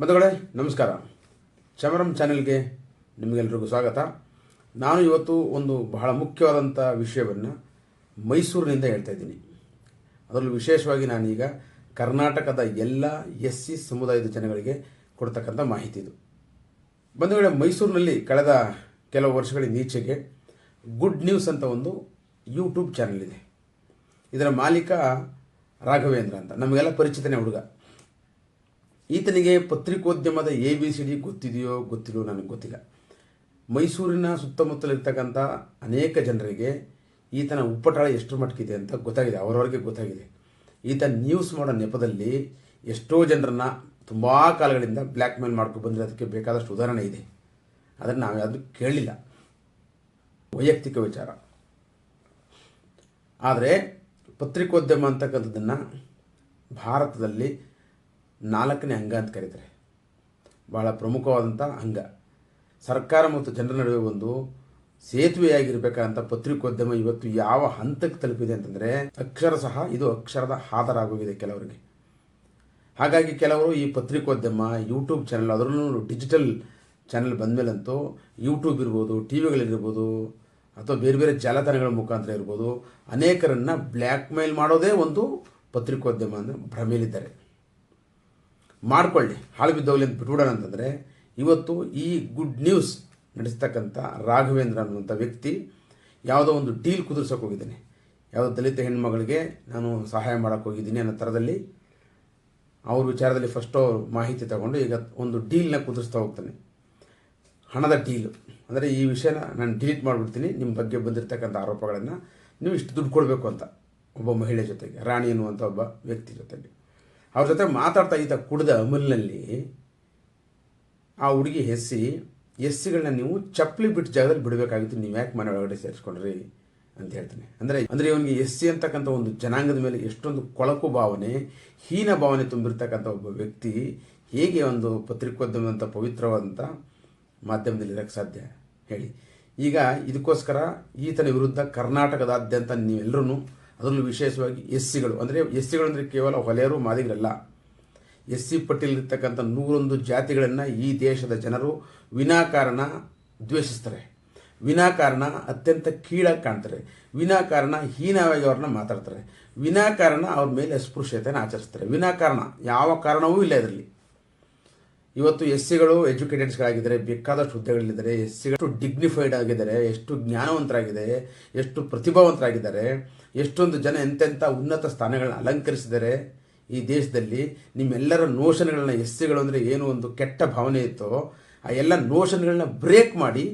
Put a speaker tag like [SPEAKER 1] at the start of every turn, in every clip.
[SPEAKER 1] ಬಂಧುಗಳೇ, ನಮಸ್ಕಾರ. ಚಮರಂ ಚಾನೆಲ್ಗೆ ನಿಮಗೆಲ್ರಿಗೂ ಸ್ವಾಗತ. ನಾನು ಇವತ್ತು ಒಂದು ಬಹಳ ಮುಖ್ಯವಾದಂಥ ವಿಷಯವನ್ನು ಮೈಸೂರಿನಿಂದ ಹೇಳ್ತಾ ಇದ್ದೀನಿ. ಅದರಲ್ಲೂ ವಿಶೇಷವಾಗಿ ನಾನೀಗ ಕರ್ನಾಟಕದ ಎಲ್ಲ ಎಸ್ ಸಿ ಸಮುದಾಯದ ಜನಗಳಿಗೆ ಕೊಡ್ತಕ್ಕಂಥ ಮಾಹಿತಿ ಇದು. ಬಂಧುಗಳೇ, ಮೈಸೂರಿನಲ್ಲಿ ಕಳೆದ ಕೆಲವು ವರ್ಷಗಳಿಂದ ಈಚೆಗೆ ಗುಡ್ ನ್ಯೂಸ್ ಅಂತ ಒಂದು ಯೂಟ್ಯೂಬ್ ಚಾನೆಲ್ ಇದೆ. ಇದರ ಮಾಲೀಕ ರಾಘವೇಂದ್ರ ಅಂತ, ನಮಗೆಲ್ಲ ಪರಿಚಿತನೇ ಹುಡುಗ. ಈತನಿಗೆ ಪತ್ರಿಕೋದ್ಯಮದ ಎ ಬಿ ಸಿ ಡಿ ಗೊತ್ತಿದೆಯೋ ಗೊತ್ತಿದೆಯೋ ನನಗೆ ಗೊತ್ತಿಲ್ಲ. ಮೈಸೂರಿನ ಸುತ್ತಮುತ್ತಲಿರ್ತಕ್ಕಂಥ ಅನೇಕ ಜನರಿಗೆ ಈತನ ಉಪ್ಪಟಾಳ ಎಷ್ಟು ಮಟ್ಟಕ್ಕಿದೆ ಅಂತ ಗೊತ್ತಾಗಿದೆ, ಅವರವರಿಗೆ ಗೊತ್ತಾಗಿದೆ. ಈತ ನ್ಯೂಸ್ ಮಾಡೋ ನೆಪದಲ್ಲಿ ಎಷ್ಟೋ ಜನರನ್ನ ತುಂಬ ಕಾಲಗಳಿಂದ ಬ್ಲ್ಯಾಕ್ ಮೇಲ್ ಮಾಡ್ಕೊಂಡು ಬಂದರೆ ಅದಕ್ಕೆ ಬೇಕಾದಷ್ಟು ಉದಾಹರಣೆ ಇದೆ. ಅದನ್ನು ನಾವು ಯಾವುದು ಕೇಳಲಿಲ್ಲ ವೈಯಕ್ತಿಕ ವಿಚಾರ. ಆದರೆ ಪತ್ರಿಕೋದ್ಯಮ ಅಂತಕ್ಕಂಥದ್ದನ್ನು ಭಾರತದಲ್ಲಿ ನಾಲ್ಕನೇ ಅಂಗ ಅಂತ ಕರೀತಾರೆ. ಬಹಳ ಪ್ರಮುಖವಾದಂಥ ಅಂಗ. ಸರ್ಕಾರ ಮತ್ತು ಜನರ ನಡುವೆ ಒಂದು ಸೇತುವೆಯಾಗಿರಬೇಕಾದಂಥ ಪತ್ರಿಕೋದ್ಯಮ ಇವತ್ತು ಯಾವ ಹಂತಕ್ಕೆ ತಲುಪಿದೆ ಅಂತಂದರೆ, ಅಕ್ಷರ ಸಹ ಇದು ಅಕ್ಷರದ ಹಾದರಾಗೋಗಿದೆ ಕೆಲವರಿಗೆ. ಹಾಗಾಗಿ ಕೆಲವರು ಈ ಪತ್ರಿಕೋದ್ಯಮ ಯೂಟ್ಯೂಬ್ ಚಾನಲ್ ಅದರಲ್ಲೂ ಡಿಜಿಟಲ್ ಚಾನಲ್ ಬಂದಮೇಲಂತೂ ಯೂಟ್ಯೂಬ್ ಇರ್ಬೋದು, ಟಿ ವಿಗಳಿರ್ಬೋದು, ಅಥವಾ ಬೇರೆ ಬೇರೆ ಜಾಲತಾಣಗಳ ಮುಖಾಂತರ ಇರ್ಬೋದು, ಅನೇಕರನ್ನು ಬ್ಲ್ಯಾಕ್ ಮೇಲ್ ಮಾಡೋದೇ ಒಂದು ಪತ್ರಿಕೋದ್ಯಮ ಅಂದರೆ ಭ್ರಮೆಯಲ್ಲಿದ್ದಾರೆ. ಮಾಡ್ಕೊಳ್ಳಿ. ಹಾಳು ಬಿದ್ದೋಗ್ಲಿ ಅಂತ ಬಿಟ್ಬಿಡೋಣ ಅಂತಂದರೆ, ಇವತ್ತು ಈ ಗುಡ್ ನ್ಯೂಸ್ ನಡೆಸ್ತಕ್ಕಂಥ ರಾಘವೇಂದ್ರ ಅನ್ನುವಂಥ ವ್ಯಕ್ತಿ ಯಾವುದೋ ಒಂದು ಡೀಲ್ ಕುದುರ್ಸೋಕೆ ಹೋಗಿದ್ದಾನೆ. ಯಾವುದೋ ದಲಿತ ಹೆಣ್ಮಗಳಿಗೆ ನಾನು ಸಹಾಯ ಮಾಡೋಕ್ಕೆ ಹೋಗಿದ್ದೀನಿ ಅನ್ನೋ ಥರದಲ್ಲಿ ಅವ್ರ ವಿಚಾರದಲ್ಲಿ ಫಸ್ಟು ಮಾಹಿತಿ ತಗೊಂಡು ಈಗ ಒಂದು ಡೀಲ್ನ ಕುದುರಿಸ್ತಾ ಹೋಗ್ತಾನೆ. ಹಣದ ಡೀಲು ಅಂದರೆ ಈ ವಿಷಯನ ನಾನು ಡಿಲೀಟ್ ಮಾಡಿಬಿಡ್ತೀನಿ ನಿಮ್ಮ ಬಗ್ಗೆ ಬಂದಿರತಕ್ಕಂಥ ಆರೋಪಗಳನ್ನು ನೀವು ಇಷ್ಟು ದುಡ್ಡು ಕೊಡಬೇಕು ಅಂತ ಒಬ್ಬ ಮಹಿಳೆ ಜೊತೆಗೆ, ರಾಣಿ ಅನ್ನುವಂಥ ಒಬ್ಬ ವ್ಯಕ್ತಿ ಜೊತೆಗೆ. ಅವ್ರ ಜೊತೆ ಮಾತಾಡ್ತಾ ಇದ್ದ ಕುಡಿದ ಅಮಲ್ನಲ್ಲಿ ಆ ಹುಡುಗಿ ಹೆಸ್ಸಿ ಎಸ್ಸಿಗಳನ್ನ ನೀವು ಚಪ್ಪಲಿ ಬಿಟ್ಟು ಜಾಗದಲ್ಲಿ ಬಿಡಬೇಕಾಗಿತ್ತು, ನೀವು ಯಾಕೆ ಮನೆ ಒಳಗಡೆ ಸೇರಿಸ್ಕೊಂಡ್ರಿ? ಅಂತ ಹೇಳ್ತಾನೆ. ಅಂದರೆ ಅಂದರೆ ಇವನಿಗೆ ಎಸ್ ಸಿ ಅಂತಕ್ಕಂಥ ಒಂದು ಜನಾಂಗದ ಮೇಲೆ ಎಷ್ಟೊಂದು ಕೊಳಕು ಭಾವನೆ, ಹೀನ ಭಾವನೆ ತುಂಬಿರ್ತಕ್ಕಂಥ ಒಬ್ಬ ವ್ಯಕ್ತಿ ಹೇಗೆ ಒಂದು ಪತ್ರಿಕೋದ್ಯಮದಂಥ ಪವಿತ್ರವಾದಂಥ ಮಾಧ್ಯಮದಲ್ಲಿ ಇರೋಕ್ಕೆ ಸಾಧ್ಯ? ಹೇಳಿ. ಈಗ ಇದಕ್ಕೋಸ್ಕರ ಈತನ ವಿರುದ್ಧ ಕರ್ನಾಟಕದಾದ್ಯಂತ ನೀವೆಲ್ಲರೂ ಅದರಲ್ಲೂ ವಿಶೇಷವಾಗಿ ಎಸ್ ಸಿಗಳು ಅಂದರೆ ಎಸ್ ಸಿಗಳು ಅಂದರೆ ಕೇವಲ ಹೊಲೆಯರು, ಮಾದಿಗರಲ್ಲ. ಎಸ್ ಸಿ ಪಟ್ಟಿಯಲ್ಲಿರ್ತಕ್ಕಂಥ ನೂರೊಂದು ಜಾತಿಗಳನ್ನು ಈ ದೇಶದ ಜನರು ವಿನಾಕಾರಣ ದ್ವೇಷಿಸ್ತಾರೆ. ವಿನಾಕಾರಣ ಅತ್ಯಂತ ಕೀಳಾಗಿ ಕಾಣ್ತಾರೆ. ವಿನಾಕಾರಣ ಹೀನವಾಗಿ ಅವ್ರನ್ನ ಮಾತಾಡ್ತಾರೆ. ವಿನಾಕಾರಣ ಅವ್ರ ಮೇಲೆ ಅಸ್ಪೃಶ್ಯತೆಯನ್ನು ಆಚರಿಸ್ತಾರೆ. ವಿನಾಕಾರಣ. ಯಾವ ಕಾರಣವೂ ಇಲ್ಲ ಇದರಲ್ಲಿ. ಇವತ್ತು ಎಸ್ ಸಿಗಳು ಎಜುಕೇಟೆಡ್ಸ್ಗಳಾಗಿದ್ದಾರೆ, ಬೇಕಾದಷ್ಟು ಹುದ್ದೆಗಳಿದ್ದಾರೆ ಎಸ್ ಸಿಗಳು ಡಿಗ್ನಿಫೈಡ್ ಆಗಿದ್ದಾರೆ, ಎಷ್ಟು ಜ್ಞಾನವಂತರಾಗಿದೆ, ಎಷ್ಟು ಪ್ರತಿಭಾವಂತರಾಗಿದ್ದಾರೆ, ಎಷ್ಟೊಂದು ಜನ ಎಂತೆಂಥ ಉನ್ನತ ಸ್ಥಾನಗಳನ್ನ ಅಲಂಕರಿಸಿದ್ದಾರೆ ಈ ದೇಶದಲ್ಲಿ, ನಿಮ್ಮೆಲ್ಲರ ನೋಷನ್ಗಳನ್ನ ಎಸ್ ಸಿಗಳು ಅಂದರೆ ಏನು ಒಂದು ಕೆಟ್ಟ ಭಾವನೆ ಇತ್ತೋ, ಆ ಎಲ್ಲ ನೋಷನ್ಗಳನ್ನ ಬ್ರೇಕ್ ಮಾಡಿ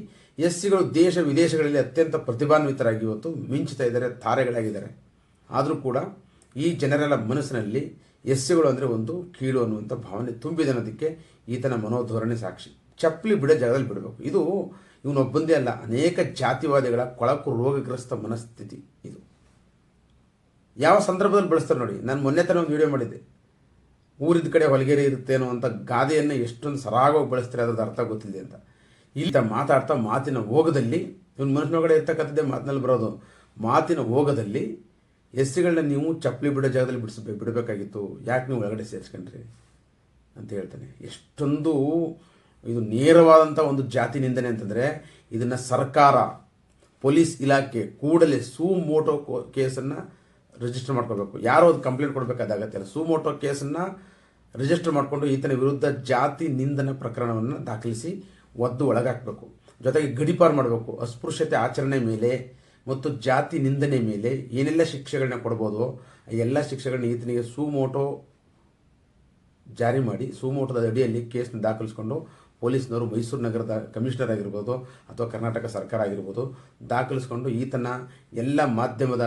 [SPEAKER 1] ಎಸ್ ಸಿಗಳು ದೇಶ ವಿದೇಶಗಳಲ್ಲಿ ಅತ್ಯಂತ ಪ್ರತಿಭಾನ್ವಿತರಾಗಿ ಇವತ್ತು ಮಿಂಚುತ್ತಾ ಇದ್ದಾರೆ, ತಾರೆಗಳಾಗಿದ್ದಾರೆ. ಆದರೂ ಕೂಡ ಈ ಜನರೆಲ್ಲ ಮನಸ್ಸಿನಲ್ಲಿ ಎಸ್ ಸಿಗಳು ಅಂದರೆ ಒಂದು ಕೀಳು ಅನ್ನುವಂಥ ಭಾವನೆ ತುಂಬಿದೆ ಅನ್ನೋದಕ್ಕೆ ಈತನ ಮನೋಧೋರಣೆ ಸಾಕ್ಷಿ. ಚಪ್ಪಲಿ ಬಿಡೋ ಜಾಗದಲ್ಲಿ ಬಿಡಬೇಕು. ಇದು ಇವನೊಬ್ಬಂದೇ ಅಲ್ಲ, ಅನೇಕ ಜಾತಿವಾದಿಗಳ ಕೊಳಕು ರೋಗಗ್ರಸ್ತ ಮನಸ್ಥಿತಿ ಇದು. ಯಾವ ಸಂದರ್ಭದಲ್ಲಿ ಬಳಸ್ತಾರೆ ನೋಡಿ, ನಾನು ಮೊನ್ನೆ ತನಕ ಒಂದು ವಿಡಿಯೋ ಮಾಡಿದ್ದೆ. ಊರಿದ ಕಡೆ ಹೊಲಗೇರಿ ಇರುತ್ತೇನೋ ಅಂತ ಗಾದೆಯನ್ನು ಎಷ್ಟೊಂದು ಸರಾಗವಾಗಿ ಬಳಸ್ತಾರೆ ಅದ್ರದ್ದು ಅರ್ಥ ಗೊತ್ತಿದೆ ಅಂತ. ಇಲ್ಲಿ ಮಾತಾಡ್ತಾ ಮಾತಿನ ಹೋಗದಲ್ಲಿ ಇವನ್ ಮನುಷ್ಯನೊಳಗಡೆ ಇರ್ತಕ್ಕಂಥದ್ದೇ ಮಾತಿನಲ್ಲಿ ಬರೋದು, ಮಾತಿನ ಹೋಗದಲ್ಲಿ ಎಸ್ಸಿಗಳನ್ನ ನೀವು ಚಪ್ಪಲಿ ಬಿಡೋ ಜಾಗದಲ್ಲಿ ಬಿಡಿಸ್ಬೇಕು, ಬಿಡಬೇಕಾಗಿತ್ತು. ಯಾಕೆ ನೀವು ಒಳಗಡೆ ಸೇರಿಸ್ಕೊಂಡ್ರಿ? ಅಂತ ಹೇಳ್ತಾನೆ. ಎಷ್ಟೊಂದು ಇದು ನೇರವಾದಂಥ ಒಂದು ಜಾತಿ ನಿಂದನೆ ಅಂತಂದರೆ ಇದನ್ನು ಸರ್ಕಾರ, ಪೊಲೀಸ್ ಇಲಾಖೆ ಕೂಡಲೇ ಸೂ ಮೋಟೋ ಕೇಸನ್ನು ರಿಜಿಸ್ಟರ್ ಮಾಡ್ಕೋಬೇಕು ಯಾರೋ ಅದು ಕಂಪ್ಲೇಂಟ್ ಕೊಡಬೇಕಾದಾಗತ್ತೆ ಸೂ ಮೋಟೋ ಕೇಸನ್ನು ರಿಜಿಸ್ಟರ್ ಮಾಡಿಕೊಂಡು ಈತನ ವಿರುದ್ಧ ಜಾತಿ ನಿಂದನ ಪ್ರಕರಣವನ್ನು ದಾಖಲಿಸಿ ಒದ್ದು ಒಳಗಾಕಬೇಕು. ಜೊತೆಗೆ ಗಡಿಪಾರು ಮಾಡಬೇಕು. ಅಸ್ಪೃಶ್ಯತೆ ಆಚರಣೆ ಮೇಲೆ ಮತ್ತು ಜಾತಿ ನಿಂದನೆ ಮೇಲೆ ಏನೆಲ್ಲ ಶಿಕ್ಷೆಗಳನ್ನ ಕೊಡ್ಬೋದು, ಎಲ್ಲ ಶಿಕ್ಷೆಗಳನ್ನ ಈತನಿಗೆ ಸುಮೋಟೋ ಜಾರಿ ಮಾಡಿ ಸುಮೋಟದ ಅಡಿಯಲ್ಲಿ ಕೇಸ್ನ ದಾಖಲಿಸಿಕೊಂಡು ಪೊಲೀಸ್ನವರು ಮೈಸೂರು ನಗರದ ಕಮಿಷನರ್ ಆಗಿರ್ಬೋದು ಅಥವಾ ಕರ್ನಾಟಕ ಸರ್ಕಾರ ಆಗಿರ್ಬೋದು ದಾಖಲಿಸ್ಕೊಂಡು ಈತನ ಎಲ್ಲ ಮಾಧ್ಯಮದ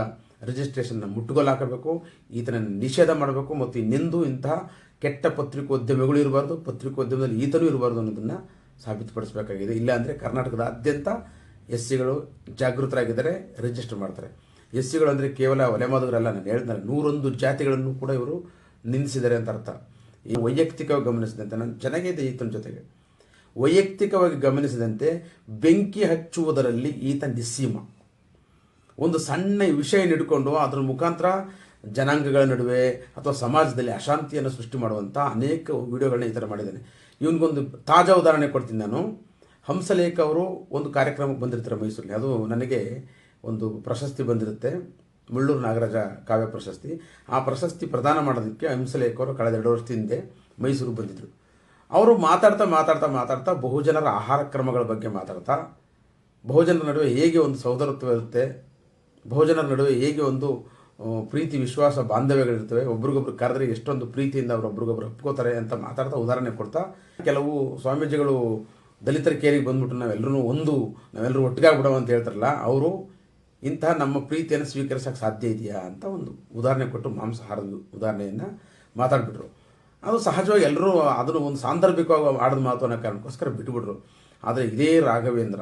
[SPEAKER 1] ರಿಜಿಸ್ಟ್ರೇಷನ್ನ ಮುಟ್ಟುಗೋಲು ಹಾಕಬೇಕು, ಈತನ ನಿಷೇಧ ಮಾಡಬೇಕು ಮತ್ತು ಇನ್ನೆಂದೂ ಇಂತಹ ಕೆಟ್ಟ ಪತ್ರಿಕೋದ್ಯಮಿಗಳು ಇರಬಾರ್ದು, ಪತ್ರಿಕೋದ್ಯಮದಲ್ಲಿ ಈತನೂ ಇರಬಾರ್ದು ಅನ್ನೋದನ್ನು ಸಾಬೀತುಪಡಿಸಬೇಕಾಗಿದೆ. ಇಲ್ಲಾಂದರೆ ಕರ್ನಾಟಕದಾದ್ಯಂತ ಎಸ್ ಸಿಗಳು ಜಾಗೃತರಾಗಿದ್ದಾರೆ ರಿಜಿಸ್ಟರ್ ಮಾಡ್ತಾರೆ. ಎಸ್ ಸಿಗಳು ಅಂದರೆ ಕೇವಲ ಒಲೆಮಾದವರಲ್ಲ ನಾನು ಹೇಳ್ತಾರೆ ನೂರೊಂದು ಜಾತಿಗಳನ್ನು ಕೂಡ ಇವರು ನಿಂದಿಸಿದ್ದಾರೆ ಅಂತ ಅರ್ಥ. ಈ ವೈಯಕ್ತಿಕವಾಗಿ ಗಮನಿಸಿದಂತೆ ನಾನು ಚೆನ್ನಾಗಿದೆ ಈತನ ಜೊತೆಗೆ. ವೈಯಕ್ತಿಕವಾಗಿ ಗಮನಿಸಿದಂತೆ ಬೆಂಕಿ ಹಚ್ಚುವುದರಲ್ಲಿ ಈತ ನಿಸ್ಸೀಮ. ಒಂದು ಸಣ್ಣ ವಿಷಯ ಹಿಡ್ಕೊಂಡು ಅದರ ಮುಖಾಂತರ ಜನಾಂಗಗಳ ನಡುವೆ ಅಥವಾ ಸಮಾಜದಲ್ಲಿ ಅಶಾಂತಿಯನ್ನು ಸೃಷ್ಟಿ ಮಾಡುವಂಥ ಅನೇಕ ವಿಡಿಯೋಗಳನ್ನ ಈ ಥರ ಮಾಡಿದ್ದಾನೆ. ಇವನಿಗೊಂದು ತಾಜಾ ಉದಾಹರಣೆ ಕೊಡ್ತೀನಿ ನಾನು. ಹಂಸಲೇಖ ಅವರು ಒಂದು ಕಾರ್ಯಕ್ರಮಕ್ಕೆ ಬಂದಿರ್ತಾರೆ ಮೈಸೂರಲ್ಲಿ. ಅದು ನನಗೆ ಒಂದು ಪ್ರಶಸ್ತಿ ಬಂದಿರುತ್ತೆ. ಮುಳ್ಳೂರು ನಾಗರಾಜ ಕಾವ್ಯ ಪ್ರಶಸ್ತಿ. ಆ ಪ್ರಶಸ್ತಿ ಪ್ರದಾನ ಮಾಡೋದಕ್ಕೆ ಹಂಸಲೇಖ ಅವರು ಕಳೆದ ಎರಡು ವರ್ಷದ ಹಿಂದೆ ಮೈಸೂರಿಗೆ ಬಂದಿದ್ದರು ಅವರು ಮಾತಾಡ್ತಾ ಮಾತಾಡ್ತಾ ಮಾತಾಡ್ತಾ ಬಹುಜನರ ಆಹಾರ ಕ್ರಮಗಳ ಬಗ್ಗೆ ಮಾತಾಡ್ತಾ, ಬಹುಜನರ ನಡುವೆ ಹೇಗೆ ಒಂದು ಸಹೋದರತ್ವ ಇರುತ್ತೆ, ಬಹುಜನರ ನಡುವೆ ಹೇಗೆ ಒಂದು ಪ್ರೀತಿ, ವಿಶ್ವಾಸ, ಬಾಂಧವ್ಯಗಳಿರ್ತವೆ, ಒಬ್ರಿಗೊಬ್ರು ಕರೆದ್ರೆ ಎಷ್ಟೊಂದು ಪ್ರೀತಿಯಿಂದ ಅವರು ಒಬ್ರಿಗೊಬ್ರು ಒಪ್ಕೋತಾರೆ ಅಂತ ಮಾತಾಡ್ತಾ ಉದಾಹರಣೆ ಕೊಡ್ತಾ, ಕೆಲವು ಸ್ವಾಮೀಜಿಗಳು ದಲಿತರ ಕೇರಿಗೆ ಬಂದ್ಬಿಟ್ಟು ನಾವೆಲ್ಲರೂ ಒಂದು, ನಾವೆಲ್ಲರೂ ಒಟ್ಟಿಗಾಗ್ಬಿಡೋ ಅಂತ ಹೇಳ್ತಾರಲ್ಲ, ಅವರು ಇಂತಹ ನಮ್ಮ ಪ್ರೀತಿಯನ್ನು ಸ್ವೀಕರಿಸೋಕೆ ಸಾಧ್ಯ ಇದೆಯಾ ಅಂತ ಒಂದು ಉದಾಹರಣೆ ಕೊಟ್ಟು ಮಾಂಸಾಹಾರದ ಉದಾಹರಣೆಯನ್ನು ಮಾತಾಡಿಬಿಟ್ರು. ಅದು ಸಹಜವಾಗಿ ಎಲ್ಲರೂ ಅದನ್ನು ಒಂದು ಸಾಂದರ್ಭಿಕವಾಗಿ ಆಡದ ಮಾತು ಅನ್ನೋ ಕಾರಣಕ್ಕೋಸ್ಕರ ಬಿಟ್ಬಿಟ್ರು. ಆದರೆ ಇದೇ ರಾಘವೇಂದ್ರ,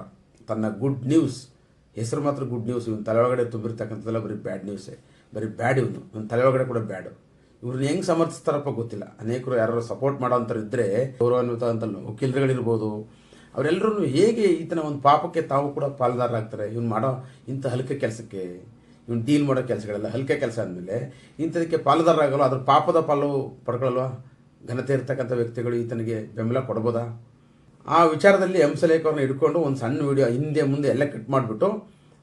[SPEAKER 1] ತನ್ನ ಗುಡ್ ನ್ಯೂಸ್ ಹೆಸರು ಮಾತ್ರ ಗುಡ್ ನ್ಯೂಸ್ ಇವನು ತಲೆ ಒಳಗಡೆ ತುಂಬಿರ್ತಕ್ಕಂಥದ್ದೆಲ್ಲ ಬರೀ ಬ್ಯಾಡ್ ನ್ಯೂಸೇ ಬರೀ ಬ್ಯಾಡ್ ಇವನು ಇವನು ತಲೆ ಒಳಗಡೆ ಕೂಡ ಬ್ಯಾಡು ಇವ್ರನ್ನ ಹೆಂಗೆ ಸಮರ್ಥಿಸ್ತಾರಪ್ಪ ಗೊತ್ತಿಲ್ಲ. ಅನೇಕರು ಯಾರು ಸಪೋರ್ಟ್ ಮಾಡೋಂಥವ್ರು ಇದ್ದರೆ ಗೌರವಾನ್ವಿತ ಅಂತ ವಕೀಲರುಗಳಿರ್ಬೋದು ಅವರೆಲ್ಲರೂ ಹೇಗೆ ಈತನ ಒಂದು ಪಾಪಕ್ಕೆ ತಾವು ಕೂಡ ಪಾಲ್ದಾರರಾಗ್ತಾರೆ? ಇವ್ನು ಮಾಡೋ ಇಂಥ ಹಲ್ಕೆ ಕೆಲಸಕ್ಕೆ, ಇವ್ನು ಡೀಲ್ ಮಾಡೋ ಕೆಲಸಗಳೆಲ್ಲ ಹಲ್ಕೆ ಕೆಲಸ ಅಂದಮೇಲೆ ಇಂಥದಕ್ಕೆ ಪಾಲುದಾರರಾಗಲ್ಲ ಅದ್ರ ಪಾಪದ ಪಾಲು ಪಡ್ಕೊಳ್ಳಲ್ವಾ ಘನತೆ ಇರ್ತಕ್ಕಂಥ ವ್ಯಕ್ತಿಗಳು ಈತನಿಗೆ ಬೆಂಬಲ ಕೊಡ್ಬೋದಾ? ಆ ವಿಚಾರದಲ್ಲಿ ಹಂಸಲೇಖ ಇಟ್ಕೊಂಡು ಒಂದು ಸಣ್ಣ ವಿಡಿಯೋ ಹಿಂದೆ ಮುಂದೆ ಎಲ್ಲ ಕಟ್ ಮಾಡಿಬಿಟ್ಟು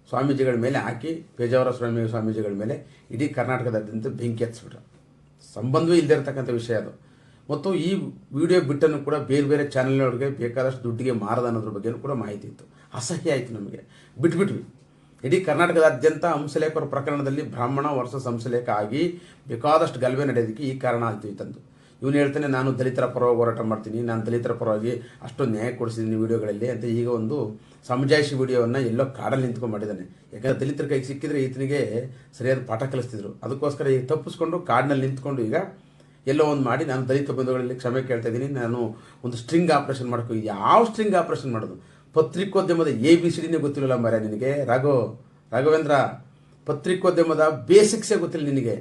[SPEAKER 1] ಸ್ವಾಮೀಜಿಗಳ ಮೇಲೆ ಹಾಕಿ, ಪೇಜಾವರ ಸ್ವಾಮಿ, ಸ್ವಾಮೀಜಿಗಳ ಮೇಲೆ ಇಡೀ ಕರ್ನಾಟಕದಾದ್ಯಂತ ಬೆಂಕಿ ಹಚ್ಬಿಟ್ರು ಸಂಬಂಧವೇ ಇಲ್ಲದೆ ಇರತಕ್ಕಂಥ ವಿಷಯ ಅದು. ಮತ್ತು ಈ ವಿಡಿಯೋ ಬಿಟ್ಟನ್ನು ಕೂಡ ಬೇರೆ ಬೇರೆ ಚಾನೆಲ್ನವ್ರಿಗೆ ಬೇಕಾದಷ್ಟು ದುಡ್ಡಿಗೆ ಮಾರದ ಅನ್ನೋದ್ರ ಬಗ್ಗೆನೂ ಕೂಡ ಮಾಹಿತಿ ಇತ್ತು. ಅಸಹ್ಯ ಆಯಿತು ನಮಗೆ. ಬಿಟ್ಬಿಟ್ವಿ. ಇಡೀ ಕರ್ನಾಟಕದಾದ್ಯಂತ ಹಂಸಲೇಖರ ಪ್ರಕರಣದಲ್ಲಿ ಬ್ರಾಹ್ಮಣ ವರ್ಷ ಹಂಸಲೇಖ ಆಗಿ ಬೇಕಾದಷ್ಟು ಗಲಭೆ ನಡೆಯೋದಕ್ಕೆ ಈ ಕಾರಣ ಆಯಿತು ಇತ್ತಂದು ಇವನು ಹೇಳ್ತಾನೆ, ನಾನು ದಲಿತರ ಪರವಾಗಿ ಹೋರಾಟ ಮಾಡ್ತೀನಿ. ನಾನು ದಲಿತರ ಪರವಾಗಿ ಅಷ್ಟು ನ್ಯಾಯ ಕೊಡಿಸಿದ್ದೀನಿ ವಿಡಿಯೋಗಳಲ್ಲಿ. ಅಂತ ಈಗ ಒಂದು ಸಮಜಾಯಿಷಿ ವಿಡಿಯೋವನ್ನು ಎಲ್ಲೋ ಕಾಡಲ್ಲಿ ನಿಂತ್ಕೊಂಡು ಮಾಡಿದ್ದಾನೆ. ಯಾಕಂದರೆ ದಲಿತರ ಕೈಗೆ ಸಿಕ್ಕಿದ್ರೆ ಈತನಿಗೆ ಸರಿಯಾದ ಪಾಠ ಕಲಿಸ್ತಿದ್ರು. ಅದಕ್ಕೋಸ್ಕರ ಈಗ ತಪ್ಪಿಸ್ಕೊಂಡು ಕಾಡಿನಲ್ಲಿ ನಿಂತ್ಕೊಂಡು ಈಗ ಎಲ್ಲೋ ಒಂದು ಮಾಡಿ ನಾನು ದಲಿತ ಬಂಧುಗಳಲ್ಲಿ ಕ್ಷಮೆ ಕೇಳ್ತಾ ಇದ್ದೀನಿ. ನಾನು ಒಂದು ಸ್ಟ್ರಿಂಗ್ ಆಪರೇಷನ್ ಮಾಡ್ಕೊ ಯಾವ ಸ್ಟ್ರಿಂಗ್ ಆಪರೇಷನ್ ಮಾಡೋದು? ಪತ್ರಿಕೋದ್ಯಮದ ಎ ಬಿ ಸಿ ಡಿನೇ ಗೊತ್ತಿರಲಿಲ್ಲ ಮರ ನಿನಗೆ? ರಾಘೋ ರಾಘವೇಂದ್ರ, ಪತ್ರಿಕೋದ್ಯಮದ ಬೇಸಿಕ್ಸೇ ಗೊತ್ತಿಲ್ಲ ನಿನಗೆ?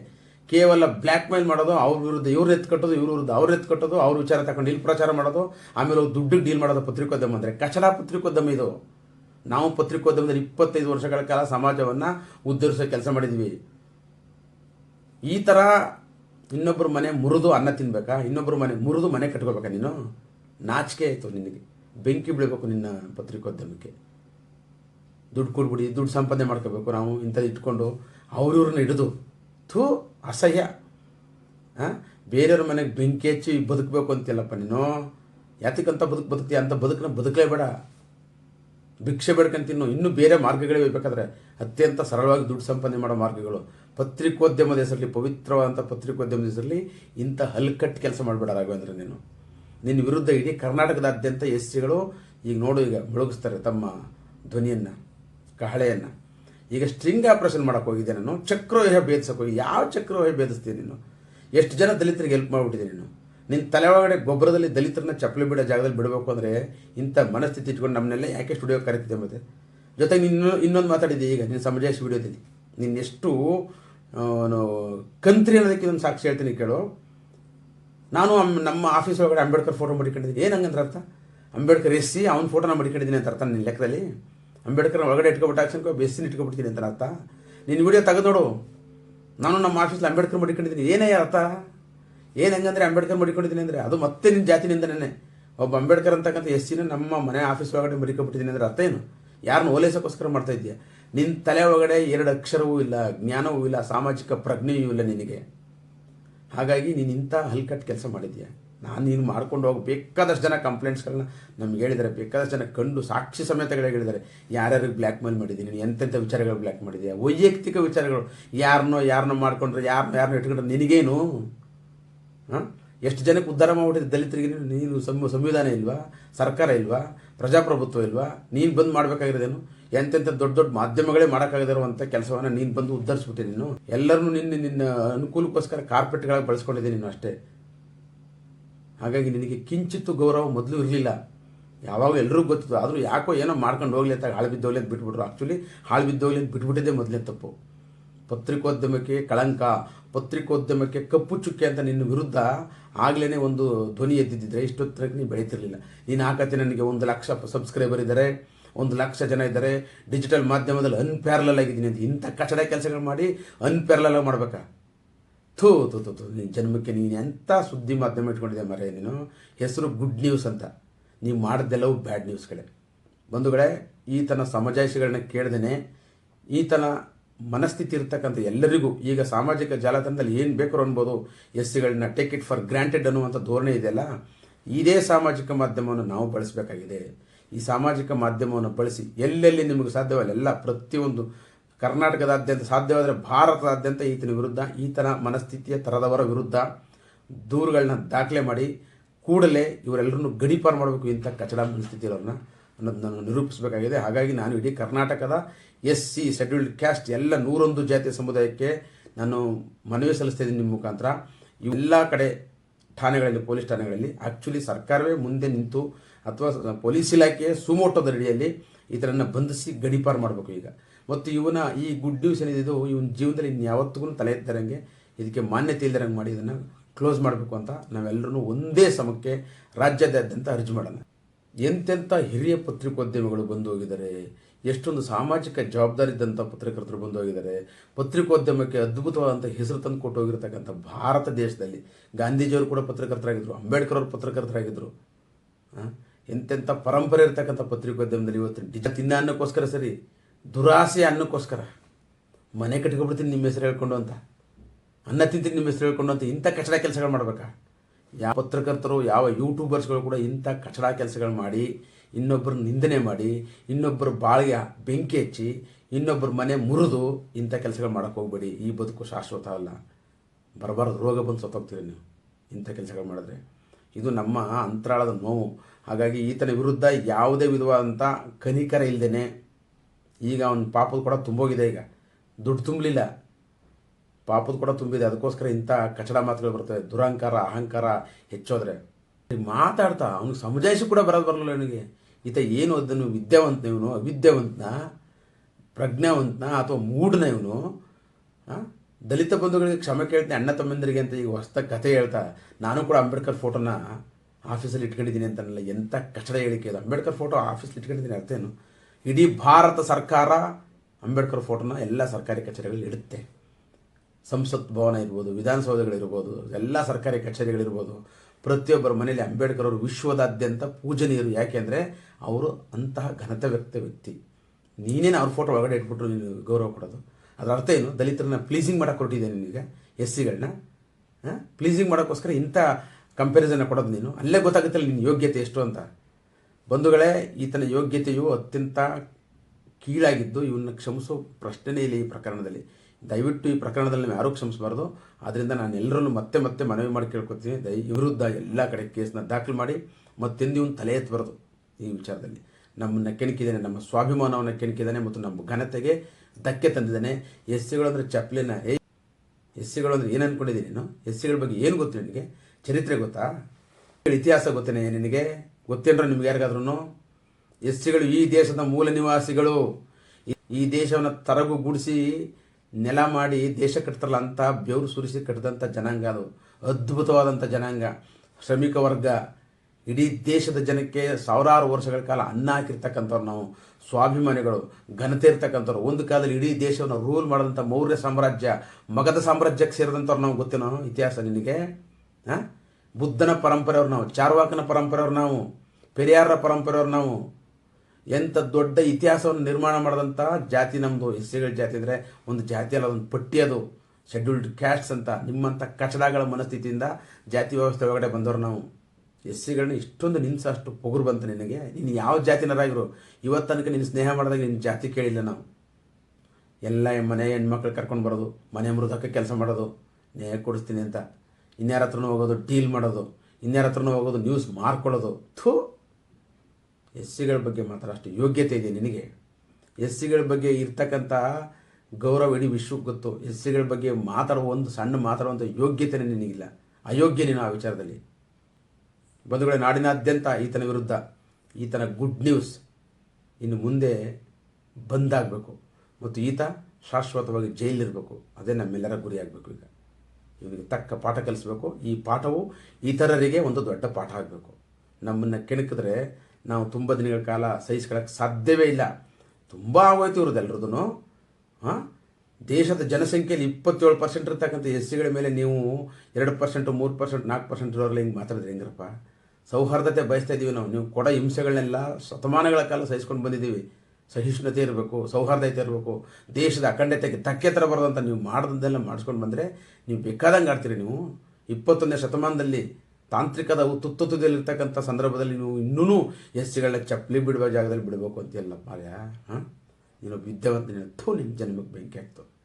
[SPEAKER 1] ಕೇವಲ ಬ್ಲ್ಯಾಕ್ ಮೇಲ್ ಮಾಡೋದು, ಅವ್ರ ವಿರುದ್ಧ ಇವ್ರು ಎತ್ಕಟ್ಟೋದು ಇವ್ರ ವಿರುದ್ಧ ಅವ್ರು ಎತ್ಕಟ್ಟೋದು ಅವ್ರ ವಿಚಾರ ತಗೊಂಡು ಇಲ್ಲಿ ಪ್ರಚಾರ ಮಾಡೋದು, ಆಮೇಲೆ ಅವ್ರು ದುಡ್ಡಿಗೆ ಡೀಲ್ ಮಾಡೋದು ಪತ್ರಿಕೋದ್ಯಮ ಅಂದರೆ ಕಚಡ ಪತ್ರಿಕೋದ್ಯಮ ಇದು. ನಾವು ಪತ್ರಿಕೋದ್ಯಮದಲ್ಲಿ ಇಪ್ಪತ್ತೈದು ವರ್ಷಗಳ ಕಾಲ ಸಮಾಜವನ್ನು ಉದ್ಧರಿಸೋ ಕೆಲಸ ಮಾಡಿದ್ವಿ. ಈ ಥರ ಇನ್ನೊಬ್ಬರ ಮನೆ ಮುರಿದು ಅನ್ನ ತಿನ್ಬೇಕಾ? ಇನ್ನೊಬ್ಬರ ಮನೆ ಮುರಿದು ಮನೆ ಕಟ್ಕೋಬೇಕಾ ನೀನು? ನಾಚಿಕೆ ಆಯಿತು ನಿನಗೆ. ಬೆಂಕಿ ಬೀಳಬೇಕು ನಿನ್ನ ಪತ್ರಿಕೋದ್ಯಮಕ್ಕೆ. ದುಡ್ಡು ಕೊಡ್ಬಿಡಿ, ದುಡ್ಡು ಸಂಪಾದನೆ ಮಾಡ್ಕೋಬೇಕು ನಾವು ಇಂಥದ್ದು ಇಟ್ಕೊಂಡು ಅವ್ರಿವ್ರನ್ನ ಹಿಡಿದು. ಥೂ, ಅಸಹ್ಯ. ಹಾಂ ಬೇರೆಯವ್ರ ಮನೆಗೆ ಬೆಂಕಿ ಹಚ್ಚಿ ಬದುಕಬೇಕು ಅಂತಿಲ್ಲಪ್ಪ ನೀನು? ಯಾತಕ್ಕಂತ ಬದುಕು ಬದುಕ್ತೀಯ? ಅಂತ ಬದುಕನ್ನ ಬದುಕಲೇಬೇಡ ಭಿಕ್ಷೆ ಬೇಡ್ಕೊಂಡು ತಿನ್ನೋ ಇನ್ನೂ ಬೇರೆ ಮಾರ್ಗಗಳಿವೆ ಬೇಕಾದ್ರೆ ಅತ್ಯಂತ ಸರಳವಾಗಿ ದುಡ್ಡು ಸಂಪಾದನೆ ಮಾಡೋ ಮಾರ್ಗಗಳು. ಪತ್ರಿಕೋದ್ಯಮದ ಹೆಸರಲ್ಲಿ ಪವಿತ್ರವಾದಂಥ ಪತ್ರಿಕೋದ್ಯಮದ ಹೆಸರಲ್ಲಿ ಇಂಥ ಹಲ್ಕಟ್ ಕೆಲಸ ಮಾಡಬೇಡ ರಾಘವೇಂದ್ರ ನೀನು. ನಿನ್ನ ವಿರುದ್ಧ ಇಡೀ ಕರ್ನಾಟಕದಾದ್ಯಂತ ಎಸ್ ಸಿಗಳು ಈಗ ನೋಡು ಈಗ ಮುಳುಗಿಸ್ತಾರೆ ತಮ್ಮ ಧ್ವನಿಯನ್ನು, ಕಹಳೆಯನ್ನು. ಈಗ ಸ್ಟ್ರಿಂಗ್ ಆಪರೇಷನ್ ಮಾಡೋಕೆ ಹೋಗಿದ್ದೆ ನಾನು. ಚಕ್ರವ್ಯೂಹ ಭೇದಿಸೋಕೆ ಹೋಗಿ ಯಾವ ಚಕ್ರವ್ಯೂಹ ಭೇದಿಸ್ತೀನಿ ನೀನು? ಎಷ್ಟು ಜನ ದಲಿತರಿಗೆ ಹೆಲ್ಪ್ ಮಾಡಿಬಿಟ್ಟಿದೆ ನೀನು? ನಿನ್ನ ತಲೆ ಒಳಗಡೆ ಗೊಬ್ಬರದಲ್ಲಿ ದಲಿತರನ್ನ ಚಪ್ಪಲಿ ಬಿಡೋ ಜಾಗದಲ್ಲಿ ಬಿಡಬೇಕು ಅಂದರೆ ಇಂಥ ಮನಸ್ಥಿತಿ ಇಟ್ಕೊಂಡು ನಮ್ಮನ್ನೆಲ್ಲ ಯಾಕೆ ಸ್ಟುಡಿಯೋ ಕರೀತಿದೆ ಮತ್ತೆ? ಜೊತೆಗೆ ನಿನ್ನ ಇನ್ನೊಂದು ಮಾತಾಡಿದ್ದೆ ಈಗ ನೀನು ಸಮಜಾಯಿಸಿ ವಿಡಿಯೋದಲ್ಲಿ ನಿನ್ನ ಎಷ್ಟು ಕಂತ್ರಿ ಅನ್ನೋದಕ್ಕೆ ಇದೊಂದು ಸಾಕ್ಷಿ ಹೇಳ್ತೀನಿ ಕೇಳು. ನಾನು ನಮ್ಮ ಆಫೀಸ್ ಒಳಗಡೆ ಅಂಬೇಡ್ಕರ್ ಫೋಟೋ ಮಡಿಕೊಂಡಿದ್ದೀನಿ. ಏನು ಹಂಗಂದ್ರೆ ಅರ್ಥ? ಅಂಬೇಡ್ಕರ್ ಎಸ್ಸಿ, ಅವ್ನ ಫೋಟೋನ ಮಡಿಕೊಂಡಿದ್ದೀನಿ ಅಂತ ಅರ್ಥ ನಿನ್ನ ಲೆಕ್ಕದಲ್ಲಿ? ಅಂಬೇಡ್ಕರ್ ಒಳಗಡೆ ಇಟ್ಕೊಬಿಟ್ಟು ಹಾಕ್ಸನ್ಕೋ ಬೆಸ್ಸಿನ ಇಟ್ಕೊಬಿಡ್ತೀನಿ ಅಂತ ಅರ್ಥ? ನಿನ್ನ ವಿಡಿಯೋ ತೆಗೆದು ನೋಡು. ನಾನು ನಮ್ಮ ಆಫೀಸಲ್ಲಿ ಅಂಬೇಡ್ಕರ್ ಮಡಿಕೊಂಡಿದ್ದೀನಿ. ಏನೇ ಅರ್ಥ? ಏನು ಹೆಂಗಂದ್ರೆ ಅಂಬೇಡ್ಕರ್ ಮಡಿಕೊಂಡಿದ್ದೀನಿ ಅಂದರೆ ಅದು ಮತ್ತೆ ನಿನ್ನ ಜಾತಿನಿಂದನೇ. ಒಬ್ಬ ಅಂಬೇಡ್ಕರ್ ಅಂತಕ್ಕಂಥ ಎಸ್ಸಿನ ನಮ್ಮ ಮನೆ ಆಫೀಸ್ ಒಳಗಡೆ ಮಡಿಕೊಂಡ್ಬಿಟ್ಟಿದ್ದೀನಿ ಅಂದರೆ ಅರ್ಥ ಏನು? ಯಾರನ್ನ ಓಲೈಸೋಕ್ಕೋಸ್ಕರ ಮಾಡ್ತಾ ಇದೆಯಾ ನಿನ್ನ ತಲೆ ಒಳಗಡೆ ಎರಡು ಅಕ್ಷರವೂ ಇಲ್ಲ, ಜ್ಞಾನವೂ ಇಲ್ಲ, ಸಾಮಾಜಿಕ ಪ್ರಜ್ಞೆಯೂ ಇಲ್ಲ ನಿನಗೆ. ಹಾಗಾಗಿ ನೀನು ಇಂಥ ಹಲ್ಕಟ್ಟು ಕೆಲಸ ಮಾಡಿದ್ಯಾ ನಾನು ನೀನು ಮಾಡ್ಕೊಂಡು ಹೋಗಿ. ಬೇಕಾದಷ್ಟು ಜನ ಕಂಪ್ಲೇಂಟ್ಸ್ಗಳನ್ನ ನಮ್ಗೆ ಹೇಳಿದ್ದಾರೆ ಬೇಕಾದಷ್ಟು ಜನ ಕಂಡು ಸಾಕ್ಷಿ ಸಮೇತಗಳಿಗೆ ಹೇಳಿದ್ದಾರೆ ಯಾರ್ಯಾರಿಗೆ ಬ್ಲ್ಯಾಕ್ ಮೇಲ್ ಮಾಡಿದ್ದೀನಿ ಎಂತೆಂಥ ವಿಚಾರಗಳು ಬ್ಲ್ಯಾಕ್ ಮಾಡಿದೆಯಾ ವೈಯಕ್ತಿಕ ವಿಚಾರಗಳು. ಯಾರನ್ನೋ ಯಾರನ್ನೋ ಮಾಡ್ಕೊಂಡ್ರೆ ಯಾರನ್ನ ಯಾರನ್ನ ಇಟ್ಕೊಂಡ್ರೆ ನಿನಗೇನು? ಎಷ್ಟು ಜನಕ್ಕೆ ಉದ್ಧಾರ ಮಾಡಿಬಿಟ್ಟಿದೆ ದಲಿತರಿಗೆ ನೀನು- ಸಂವಿಧಾನ ಇಲ್ವಾ? ಸರ್ಕಾರ ಇಲ್ವಾ? ಪ್ರಜಾಪ್ರಭುತ್ವ ಇಲ್ವಾ? ನೀನು ಬಂದು ಮಾಡಬೇಕಾಗಿರೋದೇನು ಎಂತೆಂಥ ದೊಡ್ಡ ದೊಡ್ಡ ಮಾಧ್ಯಮಗಳೇ ಮಾಡೋಕ್ಕಾಗದಿರುವಂಥ ಕೆಲಸವನ್ನು ನೀನು ಬಂದು ಉದ್ಧರಿಸ್ಬಿಟ್ಟೆ ನೀನು? ಎಲ್ಲರನ್ನೂ ನಿನ್ನ ನಿನ್ನ ಅನುಕೂಲಕ್ಕೋಸ್ಕರ ಕಾರ್ಪೆಟ್ಗಳಾಗಿ ಬಳಸ್ಕೊಂಡಿದ್ದೀನಿ ನೀನು ಅಷ್ಟೇ. ಹಾಗಾಗಿ ನಿನಗೆ ಕಿಂಚಿತ್ತು ಗೌರವ ಮೊದಲು ಇರಲಿಲ್ಲ. ಯಾವಾಗ ಎಲ್ಲರಿಗೂ ಗೊತ್ತಿತ್ತು. ಆದರೂ ಯಾಕೋ ಏನೋ ಮಾಡ್ಕೊಂಡು ಹೋಗ್ಲಿ ಅಂತ ಹಾಳು ಬಿದ್ದೋಗ್ಲಿ ಅಂತ ಬಿಟ್ಬಿಟ್ರು. ಆ್ಯಕ್ಚುಲಿ ಹಾಳು ಬಿದ್ದೋಗ್ಲಿ ಅಂತ ಬಿಟ್ಬಿಟ್ಟಿದ್ದೆ ಮೊದಲೇ ತಪ್ಪು. ಪತ್ರಿಕೋದ್ಯಮಕ್ಕೆ ಕಳಂಕ, ಪತ್ರಿಕೋದ್ಯಮಕ್ಕೆ ಕಪ್ಪು ಚುಕ್ಕೆ ಅಂತ ನಿನ್ನ ವಿರುದ್ಧ ಆಗಲೇ ಒಂದು ಧ್ವನಿ ಎದ್ದಿದ್ದರೆ ಇಷ್ಟೊತ್ತಿಗೆ ನೀನು ಬೆಳೀತಿರ್ಲಿಲ್ಲ. ನೀನು ಹಾಕತ್ತೆ ನನಗೆ ಒಂದು ಲಕ್ಷ ಸಬ್ಸ್ಕ್ರೈಬರ್ ಇದ್ದಾರೆ, ಒಂದು ಲಕ್ಷ ಜನ ಇದ್ದಾರೆ ಡಿಜಿಟಲ್ ಮಾಧ್ಯಮದಲ್ಲಿ ಅನ್ಪ್ಯಾರಲಲ್ ಆಗಿದ್ದೀನಿ ಅಂತ ಇಂಥ ಕಚಡ ಕೆಲಸಗಳು ಮಾಡಿ ಅನ್ಪ್ಯಾರಲಲ್ ಮಾಡಬೇಕಾ? ಥೂ ಥೂ ಥೂ ಥೂ ನಿನ್ನ ಜನ್ಮಕ್ಕೆ ನೀನು ಎಂಥ ಸುದ್ದಿ ಮಾಧ್ಯಮ ಇಟ್ಕೊಂಡಿದ್ದೆ ಮರೆ ನೀನು? ಹೆಸರು ಗುಡ್ ನ್ಯೂಸ್ ಅಂತ. ನೀವು ಮಾಡಿದ್ದೆಲ್ಲವೂ ಬ್ಯಾಡ್ ನ್ಯೂಸ್ಗಳೇ ಬಂಧುಗಳೇ, ಈತನ ಸಮಜಾಯಿಷಿಗಳನ್ನ ಕೇಳ್ದೇನೆ, ಈತನ ಮನಸ್ಥಿತಿ ಇರ್ತಕ್ಕಂಥ ಎಲ್ಲರಿಗೂ ಈಗ ಸಾಮಾಜಿಕ ಜಾಲತಾಣದಲ್ಲಿ ಏನು ಬೇಕು ಅನ್ಬೋದು. ಎಸ್ ಸಿಗಳನ್ನ ಟೇಕ್ ಇಟ್ ಫಾರ್ ಗ್ರಾಂಟೆಡ್ ಅನ್ನುವಂಥ ಧೋರಣೆ ಇದೆಯಲ್ಲ, ಇದೇ ಸಾಮಾಜಿಕ ಮಾಧ್ಯಮವನ್ನು ನಾವು ಬಳಸಬೇಕಾಗಿದೆ. ಈ ಸಾಮಾಜಿಕ ಮಾಧ್ಯಮವನ್ನು ಬಳಸಿ ಎಲ್ಲೆಲ್ಲಿ ನಿಮಗೆ ಸಾಧ್ಯವಲ್ಲ ಎಲ್ಲ, ಪ್ರತಿಯೊಂದು ಕರ್ನಾಟಕದಾದ್ಯಂತ ಸಾಧ್ಯವಾದರೆ ಭಾರತದಾದ್ಯಂತ ಈತನ ವಿರುದ್ಧ, ಈತನ ಮನಸ್ಥಿತಿಯ ತರದವರ ವಿರುದ್ಧ ದೂರುಗಳನ್ನ ದಾಖಲೆ ಮಾಡಿ, ಕೂಡಲೇ ಇವರೆಲ್ಲರನ್ನು ಗಡೀಪಾರು ಮಾಡಬೇಕು ಇಂಥ ಕಚಡ ಮನಸ್ಥಿತಿ ಇರೋರನ್ನ ಅನ್ನೋದು ನಾನು ನಿರೂಪಿಸಬೇಕಾಗಿದೆ. ಹಾಗಾಗಿ ನಾನು ಇಡೀ ಕರ್ನಾಟಕದ ಎಸ್ ಸಿ ಶೆಡ್ಯೂಲ್ಡ್ ಕ್ಯಾಸ್ಟ್ ಎಲ್ಲ ನೂರೊಂದು ಜಾತಿಯ ಸಮುದಾಯಕ್ಕೆ ನಾನು ಮನವಿ ಸಲ್ಲಿಸ್ತಾ ಇದ್ದೀನಿ ನಿಮ್ಮ ಮುಖಾಂತರ. ಇವೆಲ್ಲ ಕಡೆ ಠಾಣೆಗಳಲ್ಲಿ, ಪೊಲೀಸ್ ಠಾಣೆಗಳಲ್ಲಿ ಆ್ಯಕ್ಚುಲಿ ಸರ್ಕಾರವೇ ಮುಂದೆ ನಿಂತು ಅಥವಾ ಪೊಲೀಸ್ ಇಲಾಖೆಯ ಸುಮೋಟೋದ ಅಡಿಯಲ್ಲಿ ಇದರನ್ನು ಬಂಧಿಸಿ ಗಡಿಪಾರು ಮಾಡಬೇಕು ಈಗ. ಮತ್ತು ಇವನ ಈ ಗುಡ್ ನ್ಯೂಸ್ ಏನಿದೆ ಇವನ ಜೀವನದಲ್ಲಿ ಇನ್ನು ಯಾವತ್ತಿಗೂ ತಲೆ ಎತ್ತರಂಗೆ ಇದಕ್ಕೆ ಮಾನ್ಯತೆ ಇಲ್ಲದಂಗೆ ಮಾಡಿ ಇದನ್ನು ಕ್ಲೋಸ್ ಮಾಡಬೇಕು ಅಂತ ನಾವೆಲ್ಲರೂ ಒಂದೇ ಸಮಕ್ಕೆ ರಾಜ್ಯಾದ್ಯಂತ ಅರ್ಜಿ ಮಾಡೋಣ. ಎಂತೆಂಥ ಹಿರಿಯ ಪತ್ರಿಕೋದ್ಯಮಿಗಳು ಬಂದು ಹೋಗಿದ್ದಾರೆ ಎಷ್ಟೊಂದು ಸಾಮಾಜಿಕ ಜವಾಬ್ದಾರಿ ಇದ್ದಂಥ ಪತ್ರಕರ್ತರು ಬಂದು ಹೋಗಿದ್ದಾರೆ ಪತ್ರಿಕೋದ್ಯಮಕ್ಕೆ ಅದ್ಭುತವಾದಂಥ ಹೆಸರು ತಂದು ಕೊಟ್ಟು ಹೋಗಿರ್ತಕ್ಕಂಥ ಭಾರತ ದೇಶದಲ್ಲಿ ಗಾಂಧೀಜಿಯವರು ಕೂಡ ಪತ್ರಕರ್ತರಾಗಿದ್ದರು ಅಂಬೇಡ್ಕರ್ ಅವರು ಪತ್ರಕರ್ತರಾಗಿದ್ದರು? ಎಂತೆಂಥ ಪರಂಪರೆ ಇರತಕ್ಕಂಥ ಪತ್ರಿಕೋದ್ಯಮದಲ್ಲಿ ಇವತ್ತು ನಿಜ ತಿನ್ನ ಅನ್ನಕ್ಕೋಸ್ಕರ ಸರಿ, ದುರಾಸೆ ಅನ್ನಕ್ಕೋಸ್ಕರ. ಮನೆ ಕಟ್ಕೊಬಿಡ್ತೀನಿ ನಿಮ್ಮ ಹೆಸರು ಹೇಳ್ಕೊಂಡು ಅಂತ. ಅನ್ನ ತಿಂತೀನಿ ನಿಮ್ಮ ಹೆಸರು ಹೇಳ್ಕೊಂಡು ಅಂತ ಇಂಥ ಕಚಡ ಕೆಲಸಗಳು ಮಾಡ್ಬೇಕಾ? ಯಾವ ಪತ್ರಕರ್ತರು, ಯಾವ ಯೂಟ್ಯೂಬರ್ಸ್ಗಳು ಕೂಡ ಇಂಥ ಕಚಡ ಕೆಲಸಗಳು ಮಾಡಿ ಇನ್ನೊಬ್ಬರು ನಿಂದನೆ ಮಾಡಿ ಇನ್ನೊಬ್ಬರು ಬಾಳಿಗೆ ಬೆಂಕಿ ಹಚ್ಚಿ ಇನ್ನೊಬ್ಬರು ಮನೆ ಮುರಿದು ಇಂಥ ಕೆಲಸಗಳು ಮಾಡಕ್ಕೆ ಹೋಗ್ಬೇಡಿ. ಈ ಬದುಕು ಶಾಶ್ವತ ಅಲ್ಲ. ಬರಬಾರ್ದು. ರೋಗ ಬಂದು ಸತ್ತೋಗ್ತೀರಿ ನೀವು ಇಂಥ ಕೆಲಸಗಳು ಮಾಡಿದ್ರೆ. ಇದು ನಮ್ಮ ಅಂತರಾಳದ ನೋವು. ಹಾಗಾಗಿ ಈತನ ವಿರುದ್ಧ ಯಾವುದೇ ವಿಧವಾದಂಥ ಕನಿಕರ ಇಲ್ಲದೇನೆ ಈಗ ಅವನ ಪಾಪದ ಕೂಡ ತುಂಬೋಗಿದೆ ಈಗ. ದುಡ್ಡು ತುಂಬಲಿಲ್ಲ. ಪಾಪದ ಕೂಡ ತುಂಬಿದೆ. ಅದಕ್ಕೋಸ್ಕರ ಇಂಥ ಕಚಡ ಮಾತುಗಳು ಬರ್ತವೆ. ದುರಹಂಕಾರ ಅಹಂಕಾರ ಹೆಚ್ಚೋದ್ರೆ. ಮಾತಾಡ್ತಾ ಅವನು ಸಮಜಾಯಿಸಿ ಕೂಡ ಬರೋದು ಬರಲಿಲ್ಲ ಅವನಿಗೆ ಈತ ಏನು ಅದನ್ನು ವಿದ್ಯಾವಂತನ ಇವನು, ಅವಿದ್ಯಾವಂತನ, ಪ್ರಜ್ಞಾವಂತನ ಅಥವಾ ಮೂಢನ ಇವನು? ದಲಿತ ಬಂಧುಗಳಿಗೆ ಕ್ಷಮೆ ಕೇಳ್ತೀನಿ, ಅಣ್ಣ ತಮ್ಮಂದರಿಗೆ ಅಂತ ಈಗ ಹೊಸ್ತ ಕಥೆ ಹೇಳ್ತಾ, ನಾನು ಕೂಡ ಅಂಬೇಡ್ಕರ್ ಫೋಟೋನ ಆಫೀಸಲ್ಲಿ ಇಟ್ಕೊಂಡಿದ್ದೀನಿ ಅಂತನಲ್ಲ, ಎಂಥ ಕಚಡ ಹೇಳಿಕೆ ಅದು ಅಂಬೇಡ್ಕರ್ ಫೋಟೋ ಆಫೀಸಲ್ಲಿ ಇಟ್ಕೊಂಡಿದ್ದೀನಿ ಅರ್ಥ ಏನು ಇಡೀ ಭಾರತ ಸರ್ಕಾರ ಅಂಬೇಡ್ಕರ್ ಫೋಟೋನ ಎಲ್ಲ ಸರ್ಕಾರಿ ಕಚೇರಿಗಳಲ್ಲಿ ಇಡುತ್ತೆ. ಸಂಸತ್ ಭವನ ಇರ್ಬೋದು ವಿಧಾನಸೌಧಗಳಿರ್ಬೋದು ಎಲ್ಲ ಸರ್ಕಾರಿ ಕಚೇರಿಗಳಿರ್ಬೋದು ಪ್ರತಿಯೊಬ್ಬರ ಮನೆಯಲ್ಲಿ ಅಂಬೇಡ್ಕರ್ ಅವರು ವಿಶ್ವದಾದ್ಯಂತ ಪೂಜನೀಯರು. ಯಾಕೆಂದರೆ ಅವರು ಅಂತಹ ಘನತೆ ವ್ಯಕ್ತ ವ್ಯಕ್ತಿ. ನೀನೇನು ಅವ್ರ ಫೋಟೋ ಒಳಗಡೆ ಇಟ್ಬಿಟ್ರು ನೀನು ಗೌರವ ಕೊಡೋದು? ಅದರ ಅರ್ಥ ಏನು? ದಲಿತರನ್ನ ಪ್ಲೀಸಿಂಗ್ ಮಾಡೋಕೆ ಕೊಟ್ಟಿದ್ದೇನೆ ನಿನಗೆ ಎಸ್ ಸಿಗಳನ್ನ ಪ್ಲೀಸಿಂಗ್ ಮಾಡೋಕ್ಕೋಸ್ಕರ ಇಂಥ ಕಂಪ್ಯಾರಿಸನ್ನ ಕೊಡೋದು ನೀನು. ಅಲ್ಲೇ ಗೊತ್ತಾಗುತ್ತಲ್ಲ ನಿನ್ನ ಯೋಗ್ಯತೆ ಎಷ್ಟು ಅಂತ. ಬಂಧುಗಳೇ, ಈತನ ಯೋಗ್ಯತೆಯು ಅತ್ಯಂತ ಕೀಳಾಗಿದ್ದು ಇವನ್ನ ಕ್ಷಮಿಸೋ ಪ್ರಶ್ನೆನೇ ಇಲ್ಲ ಈ ಪ್ರಕರಣದಲ್ಲಿ. ದಯವಿಟ್ಟು ಈ ಪ್ರಕರಣದಲ್ಲಿ ನಾವು ಯಾರೂ ಕ್ಷಮಿಸಬಾರ್ದು. ಆದ್ದರಿಂದ ನಾನು ಎಲ್ಲರಲ್ಲೂ ಮತ್ತೆ ಮತ್ತೆ ಮನವಿ ಮಾಡಿ ಕೇಳ್ಕೊತೀನಿ. ದಯ ವಿರುದ್ಧ ಎಲ್ಲ ಕಡೆ ಕೇಸನ್ನ ದಾಖಲು ಮಾಡಿ ಮತ್ತೆಂದು ಒಂದು ತಲೆ ಎತ್ತಬಾರ್ದು ಈ ವಿಚಾರದಲ್ಲಿ. ನಮ್ಮನ್ನು ಕೆಣಕಿದ್ದಾನೆ, ನಮ್ಮ ಸ್ವಾಭಿಮಾನವನ್ನು ಕೆಣಕಿದ್ದಾನೆ ಮತ್ತು ನಮ್ಮ ಘನತೆಗೆ ಧಕ್ಕೆ ತಂದಿದ್ದಾನೆ. ಎಸ್ ಸಿಗಳಂದ್ರೆ ಚಪ್ಪಲಿನ ಏ ಎಸ್ ಸಿಗಳು ಏನು ಅಂದ್ಕೊಂಡಿದ್ದೀನಿ ನೀನು? ಎಸ್ ಸಿಗಳ ಬಗ್ಗೆ ಏನು ಗೊತ್ತು ನಿನಗೆ? ಚರಿತ್ರೆ ಗೊತ್ತಾ? ಇತಿಹಾಸ ಗೊತ್ತೇನೆ ನಿನಗೆ? ಗೊತ್ತೇನ್ರ ನಿಮ್ಗೆ ಯಾರಿಗಾದ್ರೂ ಎಸ್ ಸಿಗಳು ಈ ದೇಶದ ಮೂಲ ನಿವಾಸಿಗಳು. ಈ ದೇಶವನ್ನು ತರಗುಗೂಡಿಸಿ ನೆಲ ಮಾಡಿ ದೇಶ ಕಟ್ತಾರಲ್ಲ ಅಂತ ಬೆವರು ಸುರಿಸಿ ಕಟ್ಟಿದಂಥ ಜನಾಂಗ ಅದು. ಅದ್ಭುತವಾದಂಥ ಜನಾಂಗ. ಶ್ರಮಿಕ ವರ್ಗ. ಇಡೀ ದೇಶದ ಜನಕ್ಕೆ ಸಾವಿರಾರು ವರ್ಷಗಳ ಕಾಲ ಅನ್ನ ಹಾಕಿರ್ತಕ್ಕಂಥವ್ರು ನಾವು. ಸ್ವಾಭಿಮಾನಿಗಳು, ಘನತೆ ಇರ್ತಕ್ಕಂಥವ್ರು. ಒಂದು ಕಾಲದಲ್ಲಿ ಇಡೀ ದೇಶವನ್ನು ರೂಲ್ ಮಾಡಿದಂಥ ಮೌರ್ಯ ಸಾಮ್ರಾಜ್ಯ, ಮಗಧ ಸಾಮ್ರಾಜ್ಯಕ್ಕೆ ಸೇರಿದಂಥವ್ರು ನಾವು ಗೊತ್ತೇನೋ? ಇತಿಹಾಸ ನಿನಗೆ? ಬುದ್ಧನ ಪರಂಪರೆಯವ್ರು ನಾವು, ಚಾರ್ವಾಕನ ಪರಂಪರೆಯವ್ರು ನಾವು, ಪೆರಿಯಾರರ ಪರಂಪರೆಯವ್ರು ನಾವು. ಎಂಥ ದೊಡ್ಡ ಇತಿಹಾಸವನ್ನು ನಿರ್ಮಾಣ ಮಾಡಿದಂಥ ಜಾತಿ ನಮ್ಮದು ಎಸ್ ಸಿಗಳ ಜಾತಿ ಅಂದರೆ ಒಂದು ಜಾತಿ ಅಲ್ಲ ಒಂದು ಪಟ್ಟಿ ಅದು. ಶೆಡ್ಯೂಲ್ಡ್ ಕ್ಯಾಸ್ಟ್ಸ್ ಅಂತ ನಿಮ್ಮಂಥ ಕಚಡಗಳ ಮನಸ್ಥಿತಿಯಿಂದ ಜಾತಿ ವ್ಯವಸ್ಥೆ ಒಳಗಡೆ ಬಂದವರು ನಾವು. ಎಸ್ ಸಿಗಳನ್ನ ಇಷ್ಟೊಂದು ನಿನ್ಸ ಅಷ್ಟು ಪೊಗುರು ಬಂತು ನಿನಗೆ. ನೀನು ಯಾವ ಜಾತಿನರಾಗಿರು ಇವತ್ತು ತನಕ ನಿನ್ನ ಸ್ನೇಹ ಮಾಡಿದಾಗ ನಿನ್ನ ಜಾತಿ ಕೇಳಿಲ್ಲ ನಾವು. ಎಲ್ಲ ಮನೆ ಹೆಣ್ಮಕ್ಳು ಕರ್ಕೊಂಡು ಬರೋದು, ಮನೆ ಮೃದಕ್ಕೆ ಕೆಲಸ ಮಾಡೋದು ನೇಹ ಕೊಡಿಸ್ತೀನಿ ಅಂತ. ಇನ್ಯಾರ ಹತ್ರನೂ ಹೋಗೋದು, ಡೀಲ್ ಮಾಡೋದು. ಇನ್ಯಾರ ಹತ್ರನೂ ಹೋಗೋದು ನ್ಯೂಸ್ ಮಾರ್ಕೊಳ್ಳೋದು. ಥೂ. ಎಸ್ ಸಿಗಳ ಬಗ್ಗೆ ಮಾತ್ರ ಅಷ್ಟು ಯೋಗ್ಯತೆ ಇದೆ ನಿನಗೆ. ಎಸ್ ಸಿಗಳ ಬಗ್ಗೆ ಇರ್ತಕ್ಕಂಥ ಗೌರವ ಇಡೀ ವಿಶ್ವಕ್ಕೆ ಗೊತ್ತು. ಎಸ್ ಸಿಗಳ ಬಗ್ಗೆ ಮಾತಾಡುವ ಒಂದು ಸಣ್ಣ ಮಾತಾಡುವಂಥ ಯೋಗ್ಯತೆನೇ ನಿನಗಿಲ್ಲ. ಅಯೋಗ್ಯ ನೀನು ಆ ವಿಚಾರದಲ್ಲಿ. ಬಂಧುಗಳ, ನಾಡಿನಾದ್ಯಂತ ಈತನ ವಿರುದ್ಧ ಈತನ ಗುಡ್ ನ್ಯೂಸ್ ಇನ್ನು ಮುಂದೆ ಬಂದಾಗಬೇಕು. ಮತ್ತು ಈತ ಶಾಶ್ವತವಾಗಿ ಜೈಲಿರಬೇಕು. ಅದೇ ನಮ್ಮೆಲ್ಲರ ಗುರಿಯಾಗಬೇಕು ಈಗ. ಇವನಿಗೆ ತಕ್ಕ ಪಾಠ ಕಲಿಸಬೇಕು. ಈ ಪಾಠವು ಇತರರಿಗೆ ಒಂದು ದೊಡ್ಡ ಪಾಠ ಆಗಬೇಕು. ನಮ್ಮನ್ನು ಕೆಣಕಿದ್ರೆ ನಾವು ತುಂಬ ದಿನಗಳ ಕಾಲ ಸಹಿಸ್ಕೊಳ್ಳೋಕ್ಕೆ ಸಾಧ್ಯವೇ ಇಲ್ಲ. ತುಂಬ ಆಗೋಯ್ತು ಇವ್ರದ್ದು ಎಲ್ರದ್ದು ಹಾಂ? ದೇಶದ ಜನಸಂಖ್ಯೆಯಲ್ಲಿ ಇಪ್ಪತ್ತೇಳು ಪರ್ಸೆಂಟ್ ಇರ್ತಕ್ಕಂಥ ಎಸ್ ಸಿಗಳ ಮೇಲೆ ನೀವು ಎರಡು ಪರ್ಸೆಂಟು ಮೂರು ಪರ್ಸೆಂಟ್ ನಾಲ್ಕು ಪರ್ಸೆಂಟ್ ಇರೋರಲ್ಲಿ ಹಿಂಗೆ ಮಾತಾಡಿದ್ರೆ ಹೆಂಗ್ರಪ್ಪ? ಸೌಹಾರ್ದತೆ ಬಯಸ್ತಾ ಇದ್ದೀವಿ ನಾವು. ನೀವು ಕೊಡೋ ಹಿಂಸೆಗಳನ್ನೆಲ್ಲ ಶತಮಾನಗಳ ಕಾಲ ಸಹಿಸ್ಕೊಂಡು ಬಂದಿದ್ದೀವಿ. ಸಹಿಷ್ಣುತೆ ಇರಬೇಕು, ಸೌಹಾರ್ದತೆ ಇರಬೇಕು. ದೇಶದ ಅಖಂಡತೆಗೆ ಧಕ್ಕೆ ಥರ ಬರೋದಂತ ನೀವು ಮಾಡ್ದಂತೆಲ್ಲ ಮಾಡಿಸ್ಕೊಂಡು ಬಂದರೆ ನೀವು ಬೇಕಾದಂಗೆ ಆಡ್ತೀರಿ ನೀವು. ಇಪ್ಪತ್ತೊಂದನೇ ಶತಮಾನದಲ್ಲಿ ತಾಂತ್ರಿಕದ ತುತ್ತುತ್ತದಲ್ಲಿರ್ತಕ್ಕಂಥ ಸಂದರ್ಭದಲ್ಲಿ ನೀವು ಇನ್ನೂ ಎಸ್ ಚಪ್ಪಲಿ ಬಿಡುವ ಜಾಗದಲ್ಲಿ ಬಿಡಬೇಕು ಅಂತ ಮಾರ್ಯ, ಹಾಂ? ನೀನು ವಿದ್ಯಾವಂತ ಥೂ ನಿಮ್ಮ ಜನ್ಮಕ್ಕೆ ಬೆಂಕಿ ಆಗ್ತದೆ